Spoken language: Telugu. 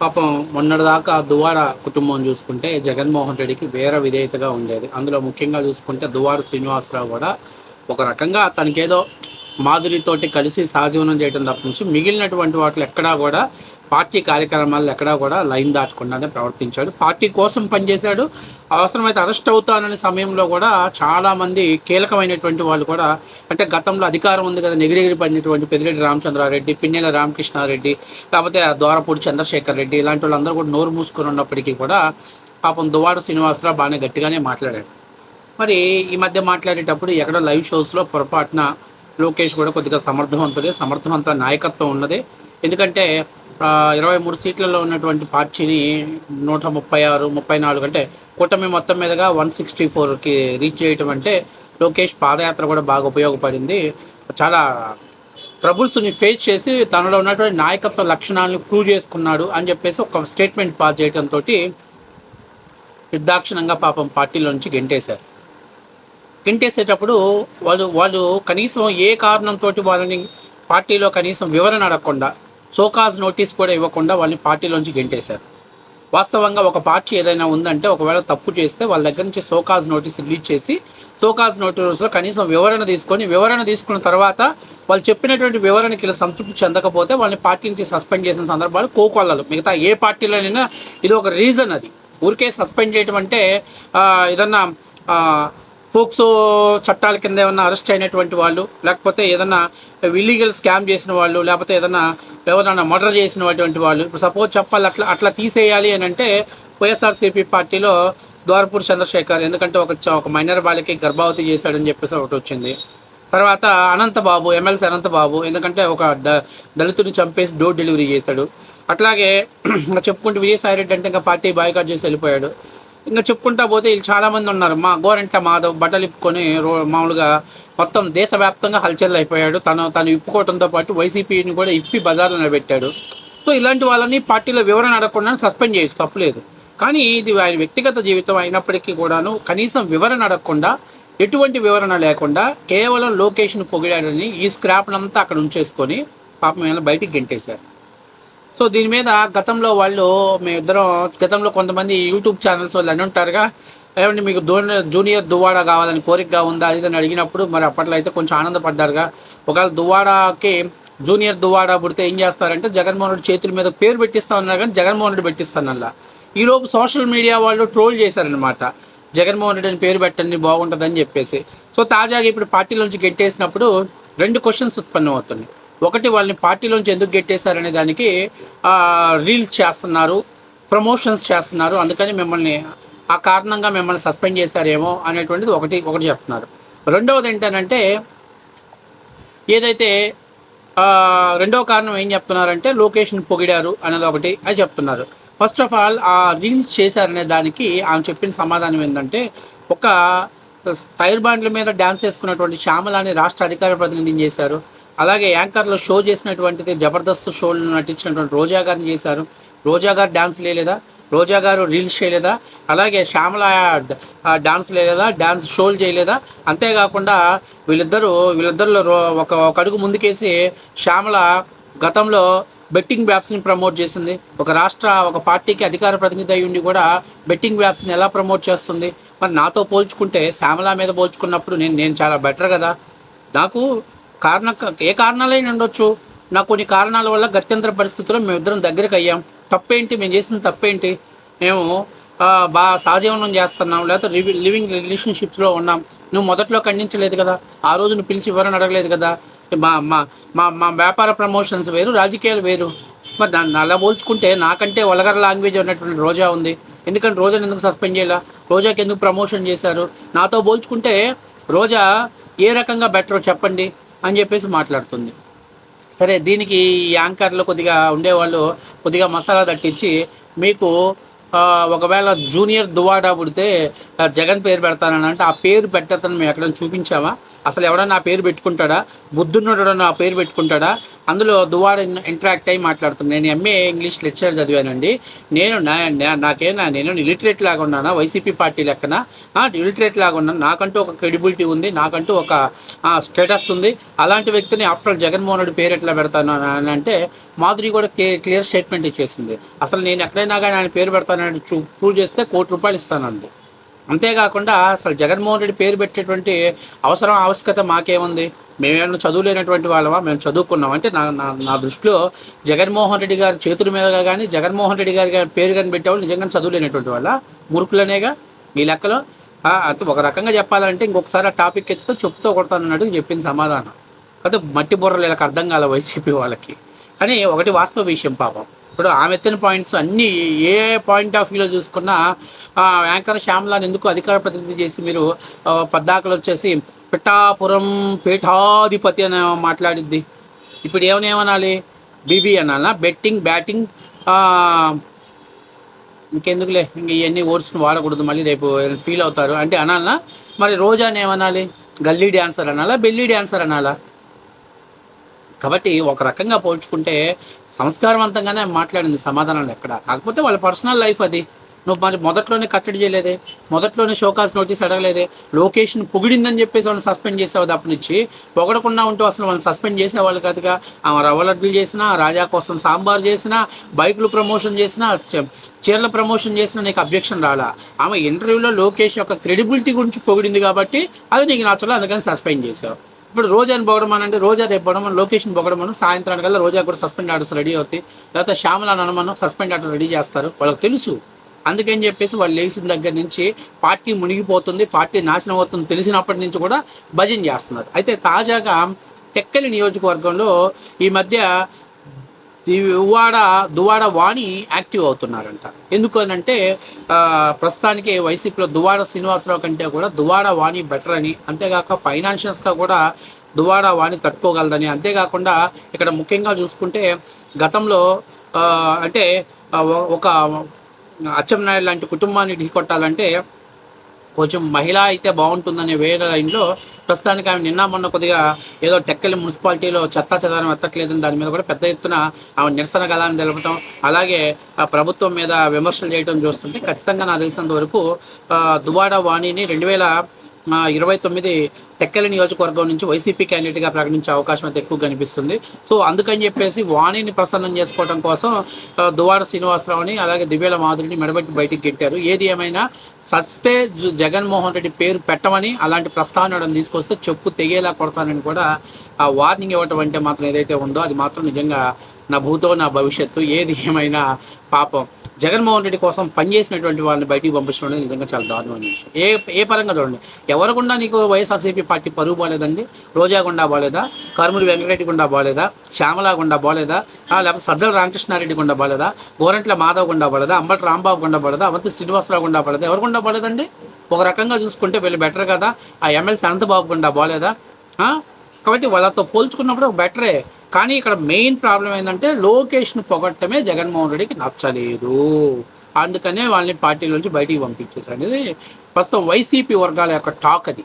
పాపం మొన్నటిదాకా దువాడ కుటుంబం చూసుకుంటే జగన్మోహన్ రెడ్డికి వేరే విధేయతగా ఉండేది. అందులో ముఖ్యంగా చూసుకుంటే దువాడ శ్రీనివాసరావు కూడా ఒక రకంగా తనకేదో మాధురితోటి కలిసి సహజీవనం చేయడం తప్ప నుంచి మిగిలినటువంటి వాటిలో ఎక్కడా కూడా పార్టీ కార్యక్రమాల్లో ఎక్కడా కూడా లైన్ దాటకుండానే ప్రవర్తించాడు. పార్టీ కోసం పనిచేశాడు. అవసరమైతే అరెస్ట్ అవుతాననే సమయంలో కూడా చాలామంది కీలకమైనటువంటి వాళ్ళు కూడా అంటే గతంలో అధికారం ఉంది కదా నెగిరెగిరి పడినటువంటి పెదిరెడ్డి రామచంద్రారెడ్డి పిన్నెల రామకృష్ణారెడ్డి లేకపోతే దోరపూడి చంద్రశేఖర్ రెడ్డి ఇలాంటి వాళ్ళందరూ కూడా నోరు మూసుకొని ఉన్నప్పటికీ కూడా పాపం దువాడ శ్రీనివాసరావు బాగానే గట్టిగానే మాట్లాడాడు. మరి ఈ మధ్య మాట్లాడేటప్పుడు ఎక్కడో లైవ్ షోస్లో పొరపాటున లోకేష్ కూడా కొద్దిగా సమర్థవంతుడే. సమర్థవంత నాయకత్వం ఉన్నది. ఎందుకంటే ఇరవై మూడు సీట్లలో ఉన్నటువంటి పార్టీని నూట ముప్పై ఆరు ముప్పై నాలుగు అంటే కూటమి మొత్తం మీదుగా వన్ సిక్స్టీ ఫోర్కి రీచ్ చేయటం అంటే లోకేష్ పాదయాత్ర కూడా బాగా ఉపయోగపడింది. చాలా ట్రబుల్స్ని ఫేస్ చేసి తనలో ఉన్నటువంటి నాయకత్వ లక్షణాలను ప్రూవ్ చేసుకున్నాడు అని చెప్పేసి ఒక స్టేట్మెంట్ పాస్ చేయడంతో నిర్దాక్షిణంగా పాపం పార్టీలో నుంచి గెంటేశారు. గెంటేసేటప్పుడు వాళ్ళు వాళ్ళు కనీసం ఏ కారణంతో వాళ్ళని పార్టీలో కనీసం వివరణ అడగకుండా సోకాజ్ నోటీస్ కూడా ఇవ్వకుండా వాళ్ళని పార్టీలోంచి గెంటేశారు. వాస్తవంగా ఒక పార్టీ ఏదైనా ఉందంటే ఒకవేళ తప్పు చేస్తే వాళ్ళ దగ్గర నుంచి సోకాజ్ నోటీస్ రిలీజ్ చేసి సోకాజ్ నోటీస్లో కనీసం వివరణ తీసుకొని వివరణ తీసుకున్న తర్వాత వాళ్ళు చెప్పినటువంటి వివరణకి ఇలా సంతృప్తి చెందకపోతే వాళ్ళని పార్టీ నుంచి సస్పెండ్ చేసిన సందర్భాలు కోకొల్లలు. మిగతా ఏ పార్టీలోనైనా ఇది ఒక రీజన్ అది. ఊరికే సస్పెండ్ చేయటం అంటే ఏదన్నా ఫోక్సో చట్టాల కింద ఏమన్నా అరెస్ట్ అయినటువంటి వాళ్ళు లేకపోతే ఏదన్నా ఇల్లీగల్ స్కామ్ చేసిన వాళ్ళు లేకపోతే ఏదన్నా ఎవరైనా మర్డర్ చేసినటువంటి వాళ్ళు ఇప్పుడు సపోజ్ చెప్పాలి అట్లా అట్లా తీసేయాలి అని అంటే వైఎస్ఆర్సీపీ పార్టీలో ద్వారపూర్ చంద్రశేఖర్ ఎందుకంటే ఒక చ- ఒక మైనర్ బాలికి గర్భవతి చేశాడని చెప్పేసి ఒకటి వచ్చింది. తర్వాత అనంతబాబు ఎమ్మెల్సీ అనంతబాబు ఎందుకంటే ఒక ద దళితుని చంపేసి డోర్ డెలివరీ చేశాడు. అట్లాగే చెప్పుకుంటే చెప్పుకుంటూ విజయసాయి రెడ్డి అంటే ఇంకా పార్టీ బాయ్కాట్ చేసి వెళ్ళిపోయాడు. ఇంకా చెప్పుకుంటా పోతే వీళ్ళు చాలామంది ఉన్నారు. మా గోరంట్ల మాధవ్ బట్టలు ఇప్పుకొని రో మామూలుగా మొత్తం దేశవ్యాప్తంగా హల్చల్ అయిపోయాడు. తను తను ఇప్పుకోవడంతో పాటు వైసీపీని కూడా ఇప్పి బజార్లో నిలబెట్టాడు. సో ఇలాంటి వాళ్ళని పార్టీలో వివరణ అడగకుండా సస్పెండ్ చేయొచ్చు. తప్పులేదు కానీ ఇది ఆయన వ్యక్తిగత జీవితం అయినప్పటికీ కూడాను కనీసం వివరణ అడగకుండా ఎటువంటి వివరణ లేకుండా కేవలం లొకేషన్ పొగిడాడని ఈ స్క్రాప్నంతా అక్కడ ఉంచేసుకొని పాపం ఏమైనా బయటికి గెంటేశారు. సో దీని మీద గతంలో వాళ్ళు మేమిద్దరం గతంలో కొంతమంది యూట్యూబ్ ఛానల్స్ వాళ్ళు అని ఉంటారుగా. ఏమంటే మీకు జూనియర్ దువాడా కావాలని కోరికగా ఉందా? అది అని అడిగినప్పుడు మరి అప్పట్లో అయితే కొంచెం ఆనందపడ్డారుగా. ఒకవేళ దువాడాకి జూనియర్ దువాడా పుడితే ఏం చేస్తారంటే జగన్మోహన్ రెడ్డి చేతుల మీద పేరు పెట్టిస్తా ఉన్నారు కానీ జగన్మోహన్ రెడ్డి పెట్టిస్తానల్లా. ఈరోజు సోషల్ మీడియా వాళ్ళు ట్రోల్ చేశారనమాట జగన్మోహన్ రెడ్డి అని పేరు పెట్టండి బాగుంటుందని చెప్పేసి. సో తాజాగా ఇప్పుడు పార్టీలోంచి గెట్టేసినప్పుడు రెండు క్వశ్చన్స్ ఉత్పన్నం అవుతున్నాయి ఒకటి వాళ్ళని పార్టీలోంచి ఎందుకు గెట్టేశారనే దానికి రీల్స్ చేస్తున్నారు ప్రమోషన్స్ చేస్తున్నారు. అందుకని మిమ్మల్ని ఆ కారణంగా మిమ్మల్ని సస్పెండ్ చేశారేమో అనేటువంటిది ఒకటి ఒకటి చెప్తున్నారు. రెండవది ఏంటనంటే ఏదైతే రెండవ కారణం ఏం చెప్తున్నారంటే లొకేషన్ పొగిడారు అనేది ఒకటి అని చెప్తున్నారు. ఫస్ట్ ఆఫ్ ఆల్ ఆ రీల్స్ చేశారనే దానికి ఆమె చెప్పిన సమాధానం ఏంటంటే ఒక టైర్ బాండ్ల మీద డ్యాన్స్ చేసుకున్నటువంటి శ్యామలాని రాష్ట్ర అధికార ప్రతినిధిని చేశారు. అలాగే యాంకర్లో షో చేసినటువంటిది జబర్దస్త్ షోలు నటించినటువంటి రోజా గారిని చేశారు. రోజా గారు డ్యాన్స్ లేదా రోజా గారు రీల్స్ చేయలేదా? అలాగే శ్యామల డాన్స్ లేలేదా డాన్స్ షోలు చేయలేదా? అంతేకాకుండా వీళ్ళిద్దరూ వీళ్ళిద్దరిలో రో- ఒక ఒక అడుగు ముందుకేసి శ్యామల గతంలో బెట్టింగ్ వ్యాప్స్ని ప్రమోట్ చేసింది. ఒక రాష్ట్ర ఒక పార్టీకి అధికార ప్రతినిధి అయి ఉండి కూడా బెట్టింగ్ వ్యాప్స్ని ఎలా ప్రమోట్ చేస్తుంది? మరి నాతో పోల్చుకుంటే శ్యామల మీద పోల్చుకున్నప్పుడు నేను నేను చాలా బెటర్ కదా. నాకు కారణ ఏ కారణాలైనా ఉండొచ్చు. నాకు కొన్ని కారణాల వల్ల గత్యంతర పరిస్థితుల్లో మేమిద్దరం దగ్గరికి అయ్యాం తప్పేంటి? మేము చేసిన తప్పేంటి? మేము బాగా సహజీవనం చేస్తున్నాం. లేకపోతే లివింగ్ రిలేషన్షిప్స్లో ఉన్నాం. నువ్వు మొదట్లో ఖండించలేదు కదా. ఆ రోజు నువ్వు పిలిచి వివరణ అడగలేదు కదా. మా మా మా మా వ్యాపార ప్రమోషన్స్ వేరు రాజకీయాలు వేరు. మరి దాన్ని అలా పోల్చుకుంటే నాకంటే వలగర లాంగ్వేజ్ ఉన్నటువంటి రోజా ఉంది. ఎందుకంటే రోజాని ఎందుకు సస్పెండ్ చేయాల? రోజాకి ఎందుకు ప్రమోషన్ చేశారు? నాతో పోల్చుకుంటే రోజా ఏ రకంగా బెటర్ చెప్పండి. అని చెప్పేసి మాట్లాడుతుంది. సరే దీనికి ఈ యాంకర్లు కొద్దిగా ఉండేవాళ్ళు కొద్దిగా మసాలా తట్టించి మీకు ఒకవేళ జూనియర్ దువాడా పుడితే జగన్ పేరు పెడతానని అంటే ఆ పేరు పెట్టతను మేము ఎక్కడైనా చూపించామా? అసలు ఎవడన్నా నా పేరు పెట్టుకుంటాడా? బుద్ధున్నోడు నా పేరు పెట్టుకుంటాడా? అందులో దువాడ ఇంటరాక్ట్ అయ్యి మాట్లాడుతున్నాను నేను ఎంఏ ఇంగ్లీష్ లెక్చర్ చదివానండి. నేను నా నాకేనా? నేను ఇలిటరేట్ లాగా ఉన్నానా? వైసీపీ పార్టీ లెక్కన? ఇలిటరేట్ లాగా ఉన్నాను. నాకంటూ ఒక క్రెడిబిలిటీ ఉంది. నాకంటూ ఒక స్టేటస్ ఉంది. అలాంటి వ్యక్తిని ఆఫ్టర్ ఆల్ జగన్మోహన్ రెడ్డి పేరు ఎట్లా పెడతాను అని అంటే మాధురి కూడా క్లియర్ స్టేట్మెంట్ ఇచ్చేసింది. అసలు నేను ఎక్కడైనా కానీ ఆయన పేరు పెడతానని చూ ప్రూవ్ చేస్తే కోటి రూపాయలు ఇస్తానంది. అంతేకాకుండా అసలు జగన్మోహన్ రెడ్డి పేరు పెట్టేటువంటి అవసరం ఆవశ్యకత మాకేముంది? మేమేమైనా చదువులేనటువంటి వాళ్ళమా? మేము చదువుకున్నాం. అంటే నా నా నా దృష్టిలో జగన్మోహన్ రెడ్డి గారి చేతుల మీదగా కానీ జగన్మోహన్ రెడ్డి గారి పేరు కానీ పెట్టేవాళ్ళు నిజంగా చదువులేనటువంటి వాళ్ళ? మురుకులనేగా ఈ లెక్కలో? అది ఒక రకంగా చెప్పాలంటే ఇంకొకసారి ఆ టాపిక్ ఎత్తుతో చెప్తూ కొడతాను అన్నట్టు చెప్పింది సమాధానం. అయితే మట్టి బుర్రలు ఇలా అర్థం కాల వైసీపీ వాళ్ళకి. అని ఒకటి వాస్తవ విషయం పాపం. ఇప్పుడు ఆమె ఎత్తిన పాయింట్స్ అన్నీ ఏ పాయింట్ ఆఫ్ వ్యూలో చూసుకున్నా ఆ, యాంకర్ శ్యామలాని ఎందుకు అధికార ప్రతినిధి చేసి మీరు పద్దాకలు వచ్చేసి పిఠాపురం పీఠాధిపతి అని మాట్లాడిద్ది. ఇప్పుడు ఏమని ఏమనాలి? బీబీ అనాలా? బెట్టింగ్ బ్యాటింగ్ ఇంకెందుకులే? ఇంక ఇవన్నీ ఓట్స్ని వాడకూడదు మళ్ళీ రేపు ఫీల్ అవుతారు. అంటే అనాలా? మరి రోజాని ఏమనాలి? గల్లీ డ్యాన్సర్ అనాలా? బెల్లీ డ్యాన్సర్ అనాలా? కాబట్టి ఒక రకంగా పోల్చుకుంటే సంస్కారవంతంగానే మాట్లాడింది సమాధానాలు ఎక్కడ? కాకపోతే వాళ్ళ పర్సనల్ లైఫ్ అది. నువ్వు మరి మొదట్లోనే కట్టడి చేయలేదే? మొదట్లోనే షోకాస్ నోటీస్ అడగలేదే? లొకేషన్ పొగిడిందని చెప్పేసి వాళ్ళని సస్పెండ్ చేసేవా అప్పటి నుంచి? పొగడకుండా ఉంటూ అసలు వాళ్ళని సస్పెండ్ చేసేవాళ్ళు కాదుగా? ఆమె రవ్వ లడ్డులు చేసినా రాజా కోసం సాంబార్ చేసినా బైకులు ప్రమోషన్ చేసినా చీరల ప్రమోషన్ చేసినా నీకు అబ్జెక్షన్ రాలా? ఆమె ఇంటర్వ్యూలో లోకేష్ యొక్క క్రెడిబిలిటీ గురించి పొగిడింది కాబట్టి అది నీకు నచ్చలేదు అందుకని సస్పెండ్ చేసావు. ఇప్పుడు రోజాని పొగడమని అంటే రోజా రేపు పొగడమని లొకేషన్ పొగడమను సాయంత్రానికి కల్లా రోజా కూడా సస్పెండ్ ఆర్డర్స్ రెడీ అవుతాయి లేకపోతే శ్యామల అనమను సస్పెండ్ ఆర్డర్ రెడీ చేస్తారు. వాళ్ళకి తెలుసు. అందుకని చెప్పేసి వాళ్ళు లేచిన దగ్గర నుంచి పార్టీ మునిగిపోతుంది పార్టీ నాశనం అవుతుంది తెలిసినప్పటి నుంచి కూడా భజన చేస్తున్నారు. అయితే తాజాగా టెక్కలి నియోజకవర్గంలో ఈ మధ్య దువాడ దువాడ వాణి యాక్టివ్ అవుతున్నారంట. ఎందుకు ప్రస్తుతానికి వైసీపీలో దువాడ శ్రీనివాసరావు కంటే కూడా దువాడ వాణి బెటర్ అని అంతేగాక ఫైనాన్షియల్స్గా కూడా దువాడ వాణి తట్టుకోగలదని అంతేకాకుండా ఇక్కడ ముఖ్యంగా చూసుకుంటే గతంలో అంటే ఒక అచ్చెన్నాయుడు లాంటి కుటుంబాన్ని ఢీకొట్టాలంటే కొంచెం మహిళ అయితే బాగుంటుందనే వేరే లైన్లో ప్రస్తుతానికి ఆమె నిన్న మొన్న కొద్దిగా ఏదో టెక్కలి మున్సిపాలిటీలో చెత్త చెదారం ఎత్తట్లేదని దాని మీద కూడా పెద్ద ఎత్తున ఆమె నిరసన గలాన్ని తెలపడం అలాగే ఆ ప్రభుత్వం మీద విమర్శలు చేయడం చూస్తుంటే ఖచ్చితంగా నాకు తెలిసినంత వరకు దువాడ వాణిని రెండు వేల ఇరవై తొమ్మిది తెక్కలి నియోజకవర్గం నుంచి వైసీపీ క్యాండిడేట్గా ప్రకటించే అవకాశం అయితే ఎక్కువ కనిపిస్తుంది. సో అందుకని చెప్పేసి వాణిని ప్రసన్నం చేసుకోవడం కోసం దువార దువాడ శ్రీనివాసరావుని అలాగే దివ్యల మాధురిని మెడబెట్టి బయటికి గెట్టారు ఏది ఏమైనా సస్తే జగన్మోహన్ రెడ్డి పేరు పెట్టమని అలాంటి ప్రస్తావన తీసుకొస్తే చెప్పు తెగేలా కొడతానని కూడా ఆ వార్నింగ్ ఇవ్వటం అంటే మాత్రం ఏదైతే ఉందో అది మాత్రం నిజంగా నా భూతో నా భవిష్యత్తు. ఏది ఏమైనా పాపం. జగన్మోహన్ రెడ్డి కోసం పనిచేసినటువంటి వాళ్ళని బయటికి పంపించడం నిజంగా చాలా దారుణమైన విషయం. ఏ ఏ పరంగా చూడండి. ఎవరికుండా నీకు వైఎస్ఆర్సీపీ పార్టీ పరువు బాగాలేదండి రోజా గుండా బాగాలేదా కరుమూరి వెంకటరెడ్డి గుండా బాగాలేదా శ్యామలా గుండా బాగాలేదా లేకపోతే సజ్జల రామకృష్ణారెడ్డి గుండా బాగాలేదా గోరంట్ల మాధవ్ గుండా బాగాలేదా అంబటి రాంబాబు గుండా బాగాలేదా అవంతి శ్రీనివాసరావు గుండా బాగాలేదా ఎవరు గుండా బాగాలేదండి ఒక రకంగా చూసుకుంటే వీళ్ళు బెటర్ కదా. ఆ ఎమ్మెల్సీ అనంతబాబు గుండా బాగాలేదా కాబట్టి వాళ్ళతో పోల్చుకున్నప్పుడు బెటరే. కానీ ఇక్కడ మెయిన్ ప్రాబ్లం ఏంటంటే లోకేష్ను పొగట్టమే జగన్మోహన్ రెడ్డికి నచ్చలేదు. అందుకనే వాళ్ళని పార్టీ నుంచి బయటికి పంపించేసారు అనేది ప్రస్తుతం వైసీపీ వర్గాల యొక్క టాక్ అది.